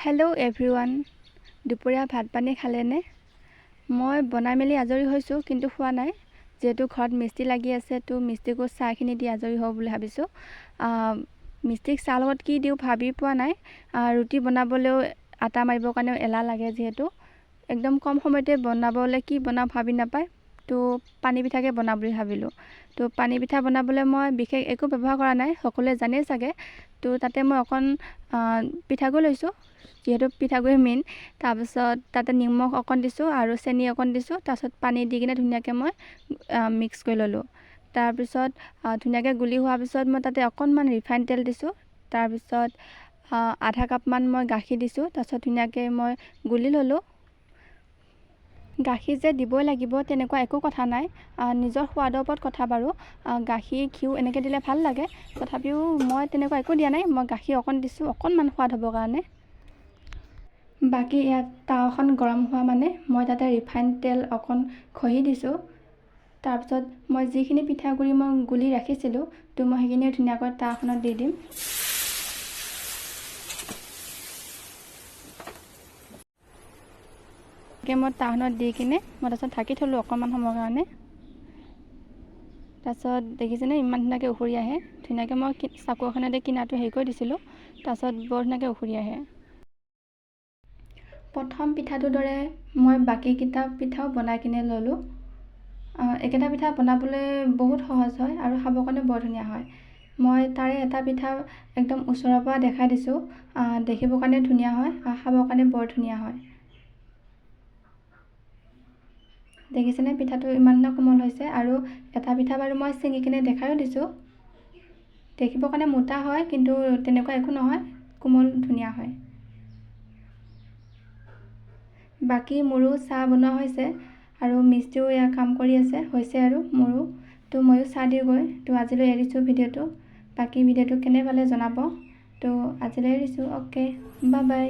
Hello everyone দুপৰীয়া ভাত পানী খালেনে? মই বনাই মেলি আজৰি হৈছোঁ কিন্তু খোৱা নাই। যিহেতু ঘৰত মিস্ত্ৰী লাগি আছে তো মিস্ত্ৰীকো চাহখিনি দি আজৰি হওঁ বুলি ভাবিছোঁ। মিস্ত্ৰীক চাহ লগত কি দিওঁ ভাবি পোৱা নাই। ৰুটি বনাবলৈও আটা মাৰিবৰ কাৰণেও এলাহ লাগে যিহেতু। একদম কম সময়তে বনাবলৈ কি বনাওঁ ভাবি নাপায়। তো পানী পিঠাকে বনাওঁ বুলি ভাবিলোঁ। তো পানী পিঠা বনাবলৈ মই বিশেষ একো ব্যৱহাৰ কৰা নাই সকলোৱে জানেই চাগে। তো তাতে মই অকণ পিঠাগুড়ি লৈছোঁ যিহেতু পিঠাগুড়ি মেইন তাৰপিছত তাতে নিমখ অকণ দিছোঁ আৰু চেনি অকণ দিছোঁ তাৰপিছত পানী দি কিনে ধুনীয়াকৈ মই মিক্স কৰি ল'লোঁ। তাৰপিছত ধুনীয়াকৈ গুলি হোৱাৰ পিছত মই তাতে অকণমান ৰিফাইন তেল দিছোঁ তাৰপিছত আধা কাপমান মই গাখীৰ দিছোঁ তাৰপিছত ধুনীয়াকৈ মই গুলি ল'লোঁ। গাখীৰ যে দিবই লাগিব তেনেকুৱা একো কথা নাই। নিজৰ সোৱাদৰ ওপৰত কথা বাৰু। গাখীৰ ঘিউ এনেকৈ দিলে ভাল লাগে। তথাপিও মই তেনেকুৱা একো দিয়া নাই। মই গাখীৰ অকণ দিছোঁ অকণমান সোৱাদ হ'বৰ কাৰণে। বাকী ইয়াত টাৱাখন গৰম হোৱা মানে মই তাতে ৰিফাইন তেল অকণ ঘঁহি দিছোঁ। তাৰপিছত মই যিখিনি পিঠাগুড়ি মই গুলি ৰাখিছিলোঁ তো মই সেইখিনি ধুনীয়াকৈ টাৱাখনত দি দিম। মই টাৱাখনত দি কিনে মই তাৰপিছত ঢাকি থ'লোঁ অকণমান সময়ৰ কাৰণে। তাৰপিছত দেখিছেনে ইমান ধুনীয়াকৈ উফৰি আহে। ধুনীয়াকৈ মই চাকু এখনেদি কিনাৰটো হেৰি কৰি দিছিলোঁ। তাৰপিছত বৰ ধুনীয়াকৈ উফৰি আহে। প্ৰথম পিঠাটোৰ দৰে মই বাকীকেইটা পিঠাও বনাই কিনে ল'লোঁ। একেটা পিঠা বনাবলৈ বহুত সহজ হয় আৰু খাবৰ কাৰণে বৰ ধুনীয়া হয়। মই তাৰে এটা পিঠা একদম ওচৰৰ পৰা দেখাই দিছোঁ। দেখিবৰ কাৰণে ধুনীয়া হয় আৰু খাবৰ কাৰণে বৰ ধুনীয়া হয়। দেখিছেনে? পিঠাটো ইমান কোমল হৈছে আৰু এটা পিঠা বাৰু মই ছিঙি কিনে দেখাইও দিছোঁ। দেখিবৰ কাৰণে মোটা হয় কিন্তু তেনেকুৱা একো নহয় কোমল ধুনীয়া হয়। বাকী মোৰো চাহ বনোৱা হৈছে আৰু মিষ্টিও এয়া কাম কৰি আছে হৈছে আৰু মোৰো। তো ময়ো চাহ দিওঁগৈ তো আজিলৈ এৰিছোঁ ভিডিঅ'টো। বাকী ভিডিঅ'টো কেনে পালে জনাব? তো আজিলৈ এৰিছোঁ অ'কে বাই বাই